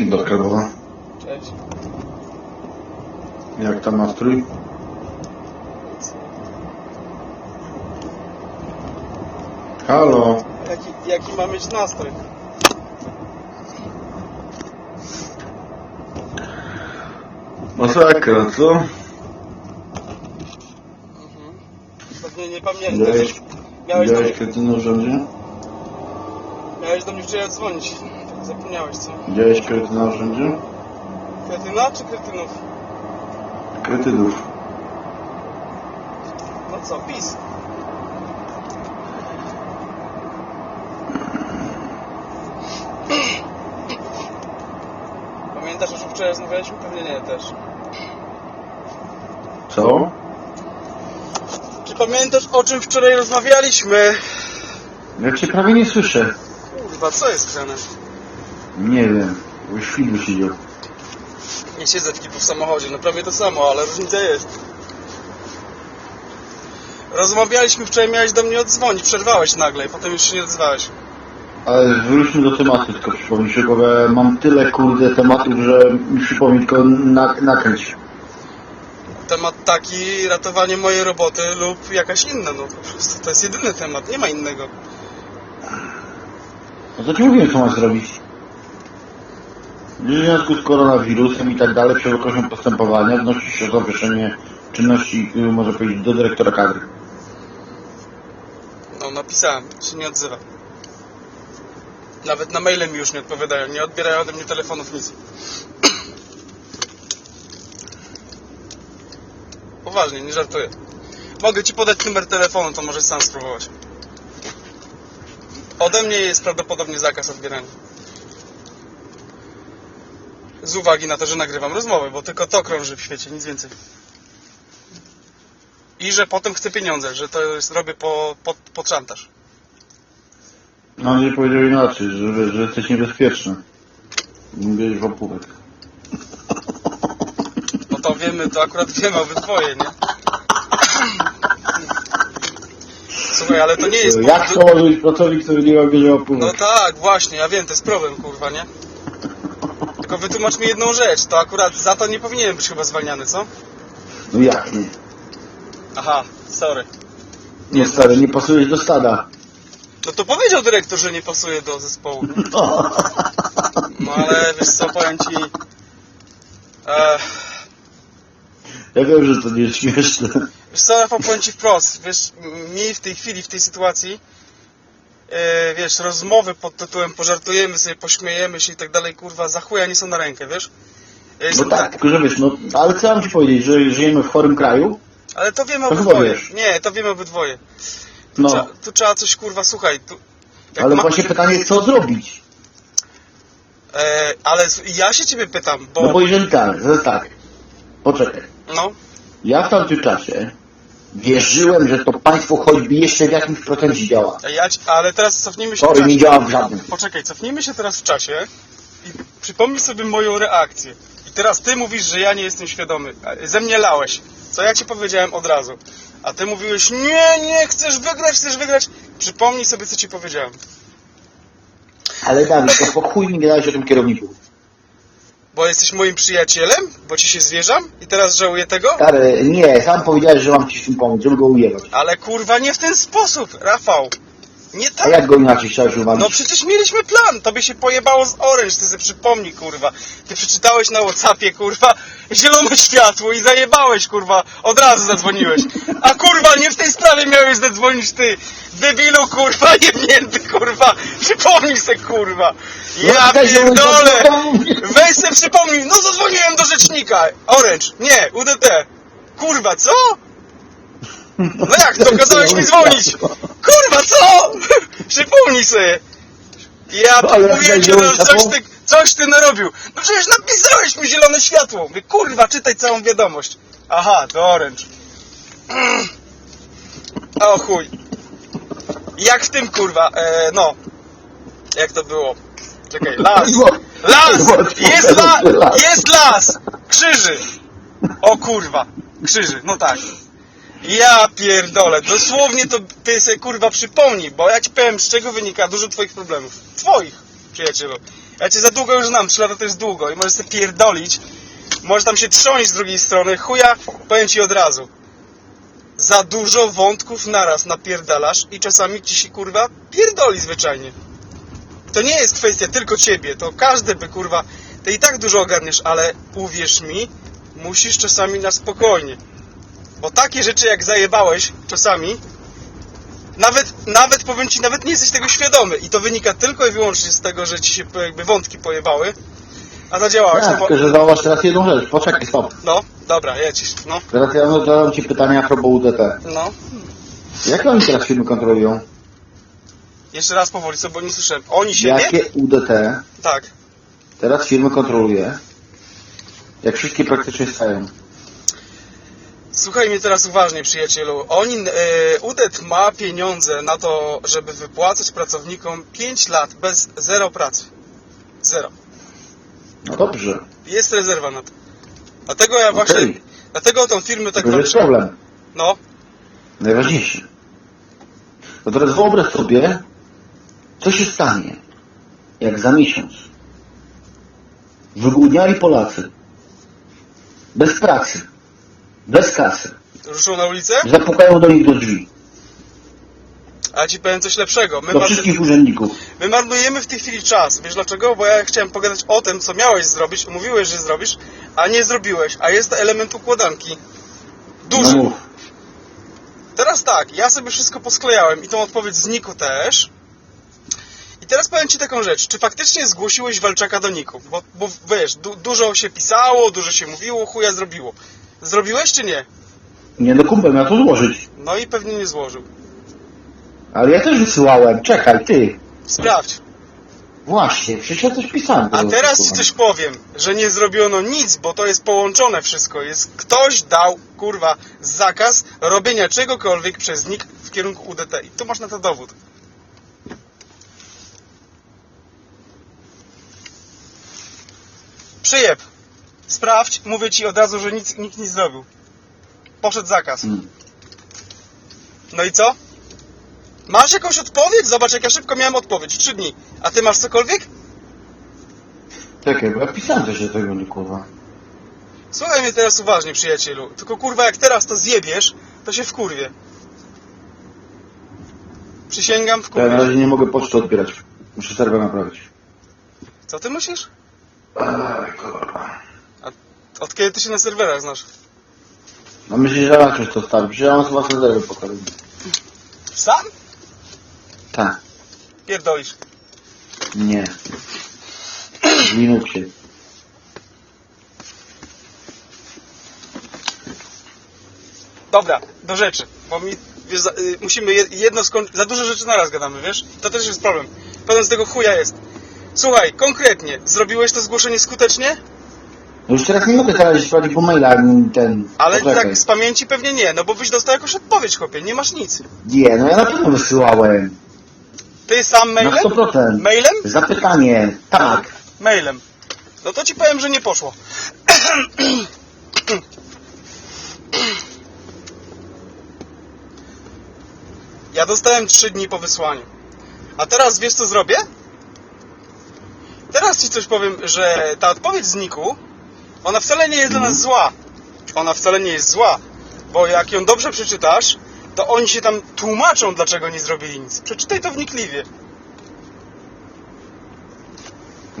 Dzień dobry, Karola. Cześć. Jak tam nastrój? Halo. Jaki, jaki ma mieć nastrój? Masakra, co? Mhm. Pewnie nie. Widziałeś, Miałeś do, widziałeś w rządzie? miałeś do mnie wczoraj dzwonić. Zapomniałeś, co? Widziałeś kretyna w? Kretyna czy kretynów? Kretydów. No co, PiS. Pamiętasz, o czym wczoraj rozmawialiśmy? Pewnie nie też. Co? Czy pamiętasz, o czym wczoraj rozmawialiśmy? Jak cię prawie nie słyszę. Kurwa, co jest grane? Nie wiem. Już filmu siedział. Nie siedzę w kipu w samochodzie, no prawie to samo, ale różnica jest. Rozmawialiśmy wczoraj, miałeś do mnie oddzwonić, przerwałeś nagle i potem już się nie odzwałeś. Ale wróćmy do tematu, tylko przypomnij bo ja mam tyle kurde tematów, że mi przypomnij tylko na, nakręć. Temat taki, ratowanie mojej roboty lub jakaś inna, no po prostu to jest jedyny temat, nie ma innego. No to ci mówiłem, co masz zrobić. W związku z koronawirusem i tak dalej, okresie postępowania wnosi się o zawieszenie czynności, może powiedzieć, do dyrektora kadry. No napisałem, się nie odzywa. Nawet na maile mi już nie odpowiadają, nie odbierają ode mnie telefonów, nic. Poważnie, nie żartuję. Mogę ci podać numer telefonu, to możesz sam spróbować. Ode mnie jest prawdopodobnie zakaz odbierania. Z uwagi na to, że nagrywam rozmowę, bo tylko to krąży w świecie, nic więcej. I że potem chcę pieniądze, że to jest, robię po, po, szantaż. No nie powiedział inaczej, że, że jesteś niebezpieczny. Mówiłeś w opówek. No to wiemy, to akurat wiemy obydwoje, nie? Słuchaj, ale to nie jest Jak to może być pracownik, który nie ma wiedział No tak, właśnie, ja wiem, to jest problem, kurwa, nie? Tylko wytłumacz mi jedną rzecz, to akurat za to nie powinienem być chyba zwalniany, co? No jak nie? Aha, sorry. Nie stary, nie pasujesz do stada. No to powiedział dyrektor, że nie pasuje do zespołu, nie? No ale wiesz co, powiem ci... Ech, Ja wiem, że to nie jest śmieszne. Wiesz co, Rafał, powiem Ci wprost, wiesz, mi w tej chwili, w tej sytuacji, e, wiesz, rozmowy pod tytułem pożartujemy sobie, pośmiejemy się i tak dalej, kurwa, za chuja nie są na rękę, wiesz? Ja No jestem tak, tylko że wiesz, no, ale co mam ci powiedzieć, że żyjemy w chorym kraju? Ale to wiemy To obydwoje. Nie, to wiemy obydwoje. Tu, No, trzeba, tu trzeba coś, kurwa, słuchaj, tu... ale właśnie pytanie, co zrobić? E, ale ja się Ciebie pytam, bo... No bo jeżeli tak, jest tak, poczekaj. No, Ja w tamtym czasie wierzyłem, że to państwo choćby jeszcze w jakimś procencie działa. ja, ale teraz cofnijmy się w Sorry, nie działa w żadnym. Poczekaj, cofnijmy się teraz w czasie i przypomnij sobie moją reakcję. I teraz ty mówisz, że ja nie jestem świadomy. Ze mnie lałeś. Co ja ci powiedziałem od razu. A ty mówiłeś, nie, nie, chcesz wygrać, chcesz wygrać. Przypomnij sobie, co ci powiedziałem. Ale Dawid, to po chuj mi nie dałeś o tym kierowniku. Bo jesteś moim przyjacielem, bo ci się zwierzam i teraz żałuję tego? Stary, nie, sam powiedziałeś, że mam ci w tym pomóc, żeby go ujebać. Ale kurwa, nie w ten sposób, Rafał. Nie A tak. jak go inaczej chciałeś uwalić? No przecież mieliśmy plan, tobie się pojebało z Orange, ty sobie przypomnij, kurwa. Ty przeczytałeś na Whatsappie, kurwa, zielone światło i zajebałeś, kurwa, od razu zadzwoniłeś. A kurwa, nie w tej sprawie miałeś zadzwonić ty, debilu, kurwa, jebnięty, kurwa. Przypomnij se, kurwa. Ja No, weź, pierdolę. Weź se przypomnij, no zadzwoniłem do rzecznika. Orange, nie, UDT. Kurwa, co? No jak to, kazałeś mi dzwonić? Kurwa, co? Przypomnij sobie. Ja Ale mówię ci, no, coś ty, coś ty narobił. No przecież napisałeś mi zielone światło. Mówię, kurwa, czytaj całą wiadomość. Aha, to Orange. Mm. O chuj. Jak w tym, kurwa, e, no. Jak to było? Czekaj, las. Las! Jest, la, jest las! Krzyży! O kurwa, krzyży, no tak. Ja pierdolę, dosłownie to ty sobie kurwa przypomnij, bo ja ci powiem z czego wynika dużo twoich problemów. Twoich, przyjacielu. Ja cię za długo już znam, 3 lata to jest długo i możesz sobie pierdolić. Możesz tam się trząść z drugiej strony. Chuja, powiem ci od razu. Za dużo wątków naraz napierdalasz i czasami ci się kurwa pierdoli zwyczajnie. To nie jest kwestia tylko ciebie, to każdy by kurwa. Ty i tak dużo ogarniesz, ale uwierz mi, musisz czasami na spokojnie. Bo takie rzeczy jak zajebałeś czasami, nawet, nawet powiem ci, nawet nie jesteś tego świadomy. I to wynika tylko i wyłącznie z tego, że ci się jakby wątki pojebały. A zadziałałeś. Tak, no, tylko że zauważ teraz jedną rzecz. Poczekaj, stop. no, dobra, jedź. No, Teraz ja zadam Ci pytanie a propos UDT. no. Jak oni teraz firmy kontrolują? Jeszcze raz powoli, co, bo nie słyszałem. Oni siebie? Jakie UDT Tak. teraz firmy kontroluje? Jak wszystkie praktycznie stają? Słuchaj mnie teraz uważnie, przyjacielu. Oni, e, UDET ma pieniądze na to, żeby wypłacać pracownikom 5 lat bez zero pracy. Zero. No dobrze. Jest rezerwa na to. Dlatego ja właśnie, dlatego tą firmę tak że jest problem. No, Najważniejszy. No teraz wyobraź sobie, co się stanie, jak za miesiąc wygłodniali Polacy bez pracy, bez kasy, ruszą na ulicę, zapukają do nich do drzwi, a ci powiem coś lepszego. My, do wszystkich urzędników. my marnujemy w tej chwili czas. Wiesz dlaczego? Bo ja chciałem pogadać o tym, co miałeś zrobić, mówiłeś, że zrobisz, a nie zrobiłeś. A jest to element układanki. Duży. No. Teraz tak, ja sobie wszystko posklejałem i tą odpowiedź z Niku też. I teraz powiem Ci taką rzecz. Czy faktycznie zgłosiłeś Walczaka do Niku? Bo, bo wiesz, du dużo się pisało, dużo się mówiło, chuja zrobiło. Zrobiłeś czy nie? Nie do kumpel miał to złożyć. No i pewnie nie złożył. Ale ja też wysyłałem. Czekaj, ty. Sprawdź. Właśnie, przecież ja coś pisałem. A teraz Ci coś powiem, że nie zrobiono nic, bo to jest połączone wszystko. Jest ktoś dał, kurwa, zakaz robienia czegokolwiek przez NIK w kierunku UDT. I tu masz na to dowód. Przyjeb. Sprawdź, mówię Ci od razu, że nic, nikt nic zrobił. Poszedł zakaz. Hmm. No i co? Masz jakąś odpowiedź? Zobacz, jak ja szybko miałem odpowiedź. Trzy dni. A Ty masz cokolwiek? Czekaj, bo ja pisałem coś do tego, nie kurwa. Słuchaj mnie teraz uważnie, przyjacielu. Tylko kurwa, jak teraz to zjebiesz, to się wkurwie. Przysięgam, To ja na wkurwie. razie nie mogę poczty odbierać. Muszę serwer naprawić. Co ty myślisz? Aj, kurwa. Od kiedy ty się na serwerach znasz? No myślisz, że czymś to stawi. Przecież ja mam chyba serwery pokoju. Sam? Tak. Pierdolisz. Nie. W Linuxie. Dobra, do rzeczy. Bo mi, wiesz, za, y, musimy je, jedno skończyć. Za dużo rzeczy naraz gadamy, wiesz? To też jest problem. Potem z tego chuja jest. Słuchaj, konkretnie, zrobiłeś to zgłoszenie skutecznie? No już teraz nie mogę teraz sprawdzić po maila ten. Ale Poczekaj. tak z pamięci pewnie nie, no bo byś dostał jakąś odpowiedź, chłopie. Nie masz nic. Nie, no ja na pewno wysyłałem. Ty sam Na mailem? 100%. Mailem? Zapytanie. Tak. mailem. No to ci powiem, że nie poszło. Ja dostałem 3 dni po wysłaniu. A teraz wiesz co zrobię? Teraz ci coś powiem, że ta odpowiedź z Niku, ona wcale nie jest dla nas zła. Ona wcale nie jest zła. Bo jak ją dobrze przeczytasz, to oni się tam tłumaczą, dlaczego nie zrobili nic. Przeczytaj to wnikliwie.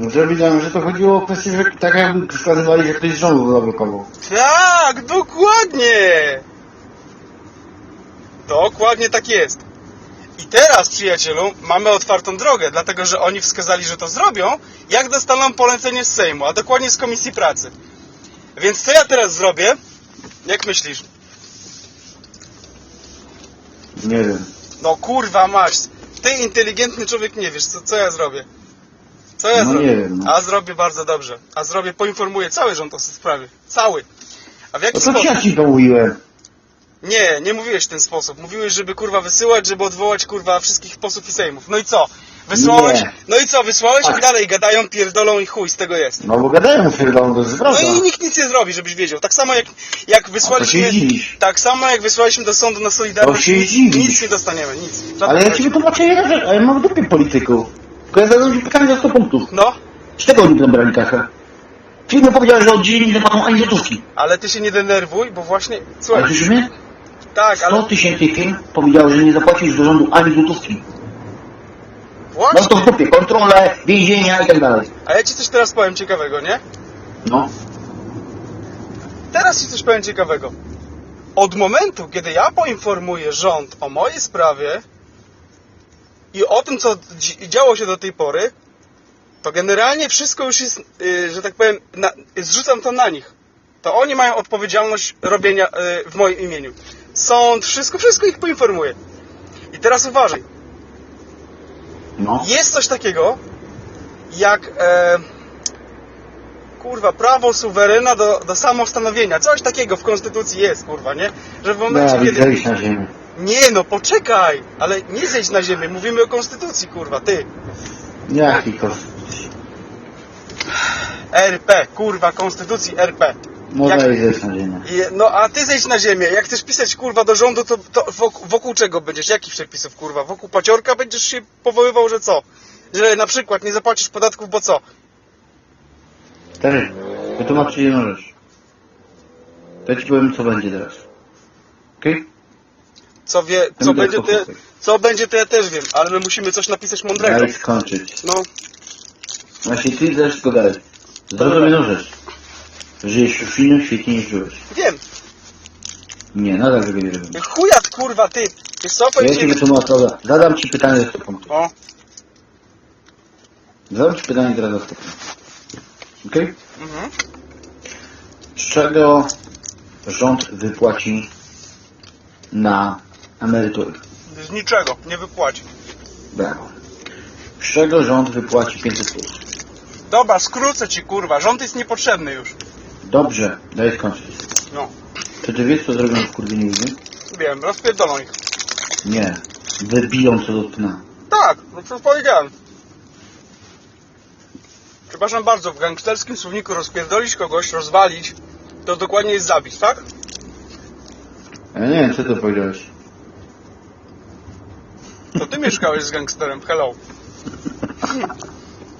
Że widziałem, że to chodziło o kwestię, że tak jakby wskazywali, że ktoś z rządu zablokował. Tak, dokładnie! Dokładnie tak jest. I teraz, przyjacielu, mamy otwartą drogę, dlatego że oni wskazali, że to zrobią, jak dostaną polecenie z Sejmu, a dokładnie z Komisji Pracy. Więc co ja teraz zrobię? Jak myślisz? Nie wiem. No kurwa mać, ty inteligentny człowiek nie wiesz, co, co ja zrobię. Co ja No zrobię? nie wiem, no. A zrobię bardzo dobrze. A zrobię, poinformuję cały rząd o tej sprawie. Cały. A w jaki No to sposób? ja ci to mówiłem. Nie, nie mówiłeś w ten sposób. Mówiłeś, żeby kurwa wysyłać, żeby odwołać kurwa wszystkich posłów i sejmów. No i co? Wysłałeś? Nie. No i co? Wysłałeś Tak. i dalej gadają, pierdolą i chuj z tego jest. No bo gadają pierdolą, to jest No prawda. i nikt nic nie zrobi, żebyś wiedział. Tak samo jak, jak wysłaliśmy. dziwisz. Tak samo jak wysłaliśmy do sądu na Solidarność. To się nic, dziwisz. nic nie dostaniemy, nic. Żadnych Ale ja ci rzeczy. wytłumaczę jedną rzecz, a ja mam w dupie polityków. Tylko ja zadam ci pytanie za 100 punktów. No, Z czego oni będą brali kasę? Firmy powiedziały, że od dzisiaj nie zapłacą ani złotówki. Ale ty się nie denerwuj, bo właśnie... Ale Słuchaj, słyszysz mnie? tak, 100 ale tysięcy firm powiedziały, że nie zapłacisz do rządu ani złotówki. No to w dupie, kontrole, więzienia i tak dalej. A ja ci coś teraz powiem ciekawego, nie? No. Teraz ci coś powiem ciekawego. Od momentu, kiedy ja poinformuję rząd o mojej sprawie i o tym, co dzi- działo się do tej pory, to generalnie wszystko już jest, yy, że tak powiem, na, zrzucam to na nich. To oni mają odpowiedzialność robienia yy, w moim imieniu. Sąd, wszystko, wszystko ich poinformuję. I teraz uważaj. No. Jest coś takiego, jak e, kurwa, prawo suwerena do, do samostanowienia. Coś takiego w konstytucji jest, kurwa, nie? Że w momencie, Dawid, kiedy... zejść na ziemię. Nie no, poczekaj! Ale nie zejdź na ziemię, mówimy o konstytucji, kurwa, ty. Jaki kos? RP, kurwa, konstytucji RP. No Jak- zejść na ziemię. No a ty zejdź na ziemię. Jak chcesz pisać kurwa do rządu, to, to wokół, wokół czego będziesz? Jakich przepisów kurwa? Wokół paciorka będziesz się powoływał, że co? Że na przykład nie zapłacisz podatków, bo co? Stary, wytłumaczę ci jedną rzecz. To ja ci powiem, co będzie teraz. Okej? Co wie, co będzie, posłuchaj. co będzie, to ja też wiem, ale my musimy coś napisać mądrego. Daj skończyć. No, Właśnie ty też tylko dalej. Zrozum jedną rzecz. Żyjesz w innym świecie niż żyłeś. wiem. Nie, nadal tego nie rozumiesz. Chuja, kurwa, ty. Wiesz co, Ja powiem ci ci... wytłumaczę, dobra. Zadam ci pytanie za 100 punktów. O, Zadam ci pytanie teraz 100 punktów. Okej? mhm. Z czego rząd wypłaci na emerytury? Z niczego, nie wypłaci. Brawo. Z czego rząd wypłaci 500 plus? Dobra, skrócę ci, kurwa, rząd jest niepotrzebny już. Dobrze, daj skończyć. No, Czy ty wiesz, co zrobią w kurwinie ludzie? wiem, rozpierdolą ich. Nie. Wybiją co do dna. Tak, no przecież powiedziałem. Przepraszam bardzo, w gangsterskim słowniku rozpierdolić kogoś, rozwalić, to dokładnie jest zabić, tak? Ja nie wiem, co ty powiedziałeś. To ty mieszkałeś z gangsterem, hello.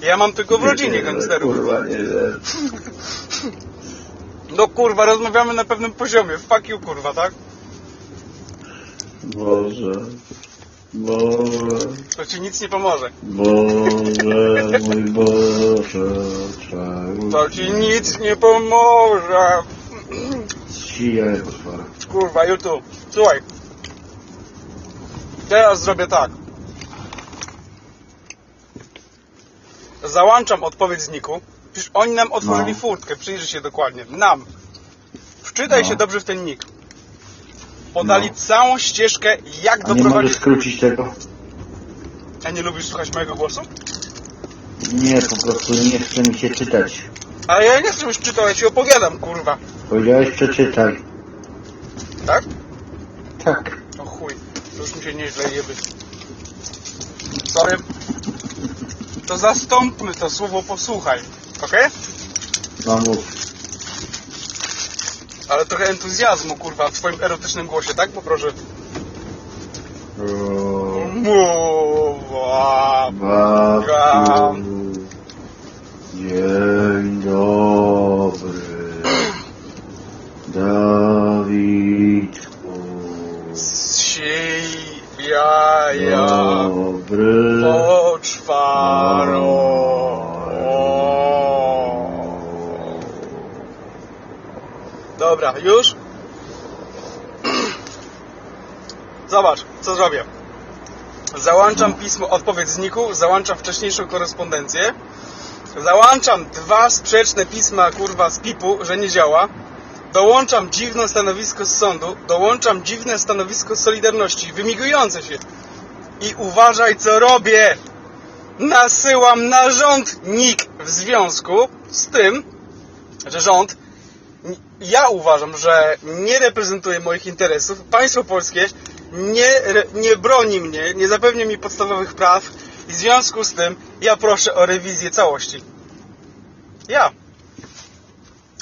Ja mam tylko w rodzinie gangsterów. Kurwa, nie wiem. No kurwa, rozmawiamy na pewnym poziomie. Fuck you, kurwa, tak? Boże. Boże. To ci nic nie pomoże. Boże, mój Boże. czemu To ci nic nie pomoże. Ścigaj potwora. Kurwa, YouTube. Słuchaj. Teraz zrobię tak. Załączam odpowiedź z Niku. Przecież oni nam otworzyli No. furtkę, przyjrzyj się dokładnie. Nam. Wczytaj No. się dobrze w ten nick. Podali No. całą ścieżkę, jak A nie możesz doprowadzić... skrócić tego? A nie lubisz słuchać mojego głosu? Nie, po prostu nie chce mi się czytać. Ale ja nie chcę już czytał, ja ci opowiadam, kurwa. Powiedziałeś przeczytaj. Tak? Tak. O chuj, to już mi się nieźle jeby. Sorry. To zastąpmy to słowo posłuchaj, okej? No mów. Ale trochę entuzjazmu, kurwa, w twoim erotycznym głosie, tak? Poproszę. O, Mowa. Babciu. Dzień dobry. Dawidku. Siej jaja Dobry. poczwaro. Dobra, już? Zobacz, co zrobię. Załączam pismo, odpowiedź z Niku, załączam wcześniejszą korespondencję, załączam dwa sprzeczne pisma, kurwa, z PIP-u, że nie działa, dołączam dziwne stanowisko z sądu, dołączam dziwne stanowisko z Solidarności, wymigujące się. I uważaj, co robię! Nasyłam na rząd NIK w związku z tym, że rząd ja uważam, że nie reprezentuje moich interesów. Państwo polskie nie, nie broni mnie, nie zapewnia mi podstawowych praw i w związku z tym ja proszę o rewizję całości. Ja.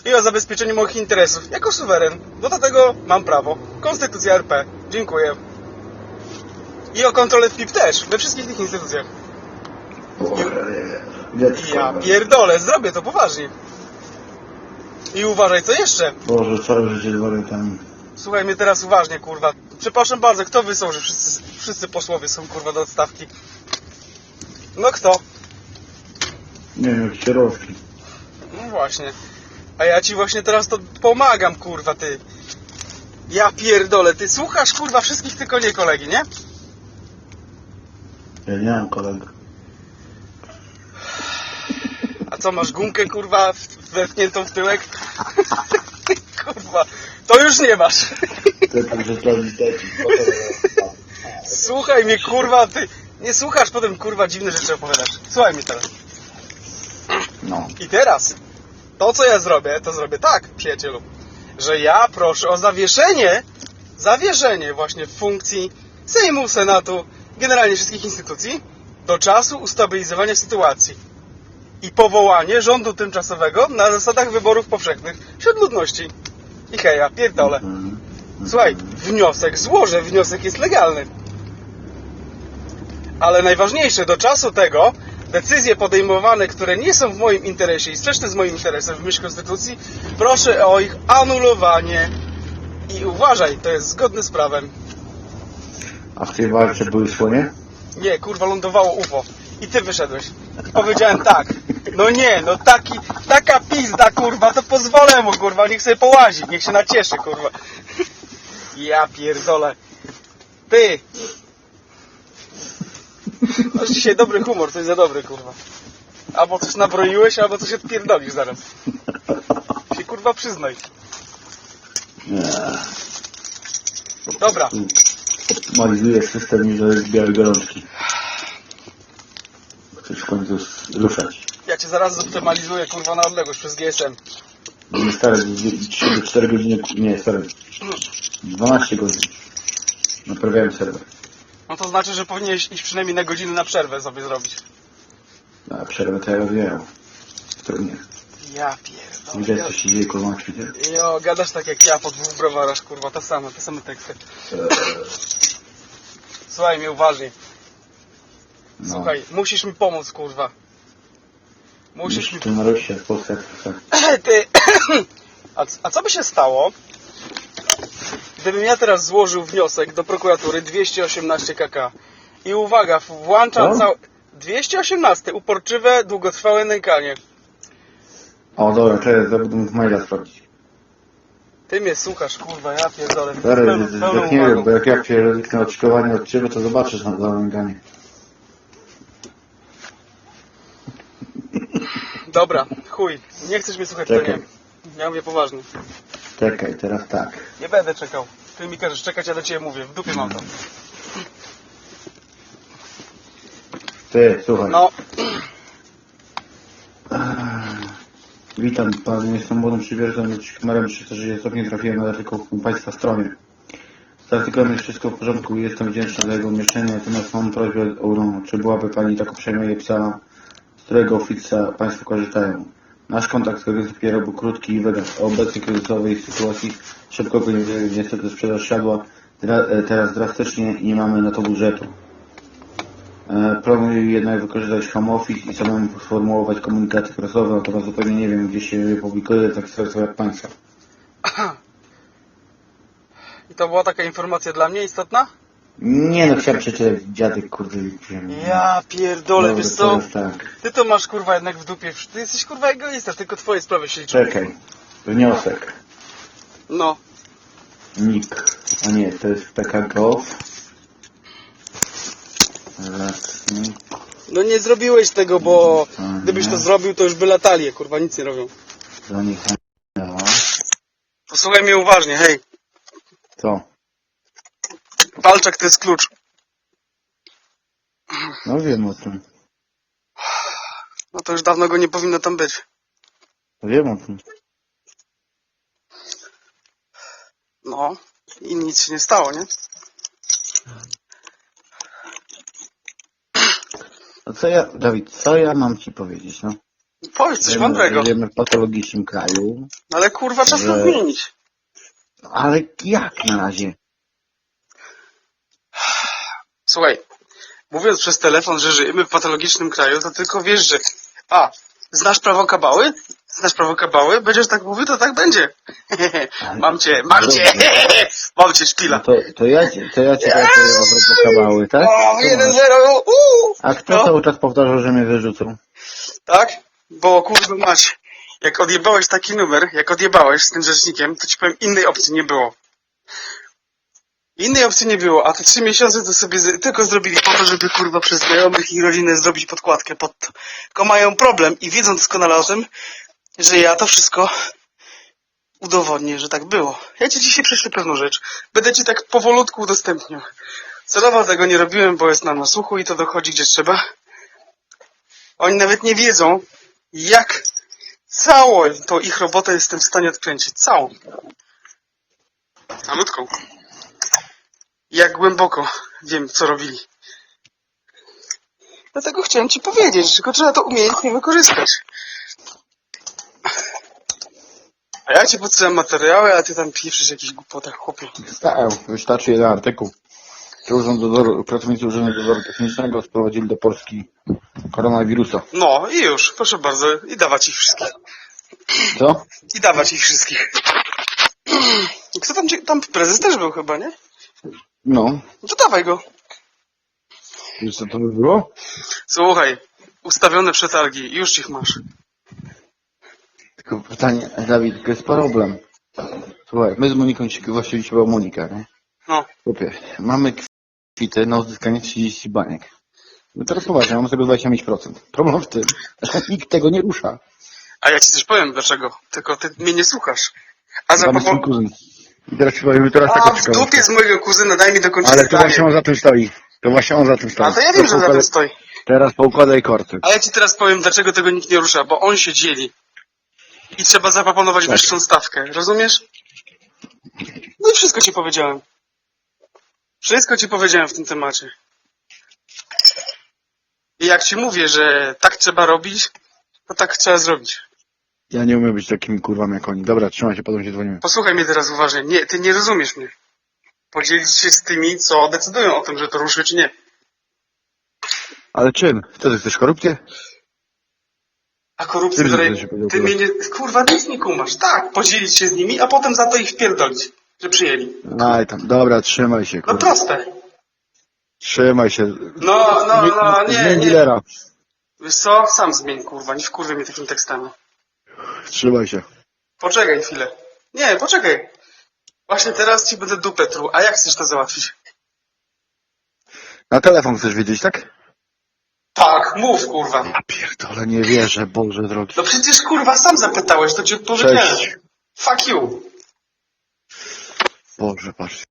I o zabezpieczenie moich interesów jako suweren, bo do tego mam prawo. Konstytucja RP. Dziękuję. I o kontrolę w PIP też, we wszystkich tych instytucjach. To Ja pierdolę, zrobię to poważnie. I uważaj, co jeszcze? Boże, całe życie z wariatami. Słuchaj mnie teraz uważnie, kurwa. Przepraszam bardzo, kto wysłał, że wszyscy, wszyscy posłowie są, kurwa, do odstawki? No kto? Nie wiem, kierowki. No właśnie. A ja ci właśnie teraz to pomagam, kurwa, ty. Ja pierdolę, ty słuchasz, kurwa, wszystkich, tylko nie kolegi, nie? Ja nie mam kolega. A co, masz gumkę, kurwa, w- wepchniętą w tyłek? kurwa, to już nie masz. Leci. Słuchaj mnie, kurwa, ty. Nie słuchasz, potem, kurwa, dziwne rzeczy opowiadasz. Słuchaj mnie teraz. No. I teraz, to co ja zrobię, to zrobię tak, przyjacielu, że ja proszę o zawieszenie, zawieszenie właśnie funkcji Sejmu, Senatu, generalnie wszystkich instytucji do czasu ustabilizowania sytuacji i powołanie rządu tymczasowego na zasadach wyborów powszechnych wśród ludności. I heja, pierdolę. Słuchaj, wniosek złożę, wniosek jest legalny. Ale najważniejsze, do czasu tego decyzje podejmowane, które nie są w moim interesie i sprzeczne z moim interesem w myśl Konstytucji, proszę o ich anulowanie. I uważaj, to jest zgodne z prawem. A w tej walce były słonie? Nie, kurwa, lądowało UFO. I ty wyszedłeś. Powiedziałem tak. No nie, no taki, taka pizda, kurwa, to pozwolę mu, kurwa, niech sobie połazi, niech się nacieszy, kurwa. Ja pierdolę. Ty. Masz dzisiaj dobry humor, to jest za dobry, kurwa. Albo coś nabroiłeś, albo coś odpierdolisz zaraz. Się, kurwa, przyznaj. Dobra, Optymalizuję system że jest białej gorączki. Końcu ruszać. ja cię zaraz zoptymalizuję, kurwa, na odległość przez GSM. Nie stare, 3 do 4 godziny, nie stare, 12 godzin. Naprawiałem serwer. No to znaczy, że powinieneś iść przynajmniej na godzinę na przerwę sobie zrobić. A przerwę to ja rozwijał. To nie. Ja pierdolę. Widziałeś co się dzieje kurwa na świecie? Jo, gadasz tak jak ja po dwóch browarach, kurwa, to samo, te same teksty. Słuchaj mnie uważnie. No. Słuchaj, musisz mi pomóc, kurwa. Musisz mi... W Polsce, tak. Ty... A, a co by się stało, gdybym ja teraz złożył wniosek do prokuratury 218 kk i uwaga, włączam Co? całe... 218, uporczywe, długotrwałe nękanie. O dobra, czekaj, zabudłem maila sprawdzić. Ty mnie słuchasz, kurwa, ja pierdolę. Zaraz, tak nie wiem, bo jak ja oczekiwanie od Ciebie, to zobaczysz na zamęganie. Dobra, chuj. Nie chcesz mnie słuchać, to nie. Czekaj. Ja mówię poważnie. Czekaj, teraz tak. Nie będę czekał. Ty mi każesz czekać, ja do ciebie mówię. W dupie mam to. Ty, słuchaj. No, Witam Panie, jestem młodym przywiercem kamerem 360 stopni trafiłem na artykuł w Państwa stronie. Z artykułem jest wszystko w porządku i jestem wdzięczny za jego umieszczenie, natomiast mam prośbę o Euronu. Czy byłaby Pani tak uprzejma i pisała, którego ofica Państwo korzystają? Nasz kontakt z agencji PR był krótki i wyraz. O obecnej kryzysowej sytuacji szybko go nie- niestety sprzedaż siadła. E, teraz drastycznie i nie mamy na to budżetu. E, Planuję jednak wykorzystać home office i samemu sformułować komunikaty prasowe, natomiast zupełnie nie wiem, gdzie się je publikuje, tak samo jak Państwa. i to była taka informacja dla mnie istotna? Nie no, chciałem przeczytać dziadek, kurde. Ja pierdolę, Dobra, wiesz co? teraz tak. Ty to masz kurwa jednak w dupie. Ty jesteś kurwa egoista, tylko twoje sprawy się liczą. Czekaj. Wniosek. No, Nick. A nie, to jest. Raz, nie. no nie zrobiłeś tego, bo Mhm. gdybyś to zrobił, to już by latali, kurwa, nic nie robią. Zaniechania. Posłuchaj mnie uważnie, hej. Co? Palczak to jest klucz. No wiem o tym. No to już dawno go nie powinno tam być. Wiem o tym. No, i nic się nie stało, nie? No co ja, Dawid, co ja mam Ci powiedzieć, no? Powiedz coś Wiemy, mądrego. Żyjemy w patologicznym kraju, Ale kurwa, czas to Że- zmienić. ale jak na razie? Słuchaj, mówiąc przez telefon, że żyjemy w patologicznym kraju, to tylko wiesz, że a, znasz prawo kabały? Znasz prawo kabały? Będziesz tak mówił, to tak będzie. mam cię, mam cię, mam cię No szpila. to, to ja cię, to ja cię powiem a propos kabały, tak? O, To 1-0, masz. uuu. A kto No. cały czas powtarzał, że mnie wyrzucą? Tak? Bo kurwa mać, jak odjebałeś taki numer, jak odjebałeś z tym rzecznikiem, to ci powiem, innej opcji nie było. Innej opcji nie było, a te trzy miesiące to sobie tylko zrobili po to, żeby kurwa przez znajomych i rodzinę zrobić podkładkę pod to. Tylko mają problem i wiedzą doskonale o tym, że ja to wszystko udowodnię, że tak było. Ja ci dzisiaj prześlę pewną rzecz. Będę ci tak powolutku udostępniał. Celowo tego nie robiłem, bo jest nam na słuchu i to dochodzi gdzie trzeba. Oni nawet nie wiedzą, jak całą tą ich robotę jestem w stanie odkręcić. Całą. Malutką. Jak głęboko wiem, co robili. Dlatego chciałem ci powiedzieć, tylko trzeba to umiejętnie wykorzystać. A ja ci podsyłam materiały, a ty tam pieprzysz jakiś głupotach, chłopie. Stał, wystarczy jeden artykuł. Czy Urząd Dozoru, pracownicy Urzędu Dozoru Technicznego sprowadzili do Polski koronawirusa. No i już, proszę bardzo, i dawać ich wszystkich. Co? I dawać ich wszystkich. Kto tam, tam prezes też był chyba, nie? No. No to dawaj go. Wiesz co to by było? Słuchaj, ustawione przetargi, już ich masz. Tylko pytanie, Dawid, tylko jest problem. Słuchaj, my z Moniką się właściwie się o Monikę, nie? No, Chłopie, mamy kwitę na uzyskanie 30 baniek. No teraz poważnie, mamy tego 25%. Problem w tym, że nikt tego nie rusza. a ja ci też powiem dlaczego, tylko ty mnie nie słuchasz. A za Tam jest mój powo- kuzyn. I teraz ci powiem, teraz A w dupie z mojego kuzyna, daj mi dokończyć Ale to zdanie. właśnie on za tym stoi. To właśnie on za tym stoi. A to ja wiem, że za tym stoi. Teraz poukładaj korty. A ja ci teraz powiem, dlaczego tego nikt nie rusza, bo on się dzieli. I trzeba zaproponować Tak. wyższą stawkę, rozumiesz? No i wszystko ci powiedziałem. Wszystko ci powiedziałem w tym temacie. I jak ci mówię, że tak trzeba robić, to tak trzeba zrobić. Ja nie umiem być takimi kurwami jak oni. Dobra, trzymaj się, potem się dzwonimy. Posłuchaj mnie teraz uważnie. Nie, ty nie rozumiesz mnie. Podzielić się z tymi, co decydują o tym, że to ruszy, czy nie. Ale czym? Co ty chcesz korupcję? A korupcja, Ty której ty mnie nie, kurwa, nic nie kumasz. Tak, podzielić się z nimi, a potem za to ich wpierdolić, że przyjęli. Aj tam, dobra, trzymaj się, No kurwa. proste. Trzymaj się. No, no, no, nie, Zmień nie. dealera. Wiesz co? Sam zmień, kurwa, nie wkurwaj mnie takimi tekstami. Trzymaj się. Poczekaj chwilę. Nie, poczekaj. Właśnie teraz ci będę dupę truł. A jak chcesz to załatwić? Na telefon chcesz wiedzieć, tak? Tak, mów, kurwa. Ja pierdolę, nie wierzę, Boże drogi. No przecież, kurwa, sam zapytałeś, to ci odpowiedziałem. Cześć. Fuck you. Boże, patrz.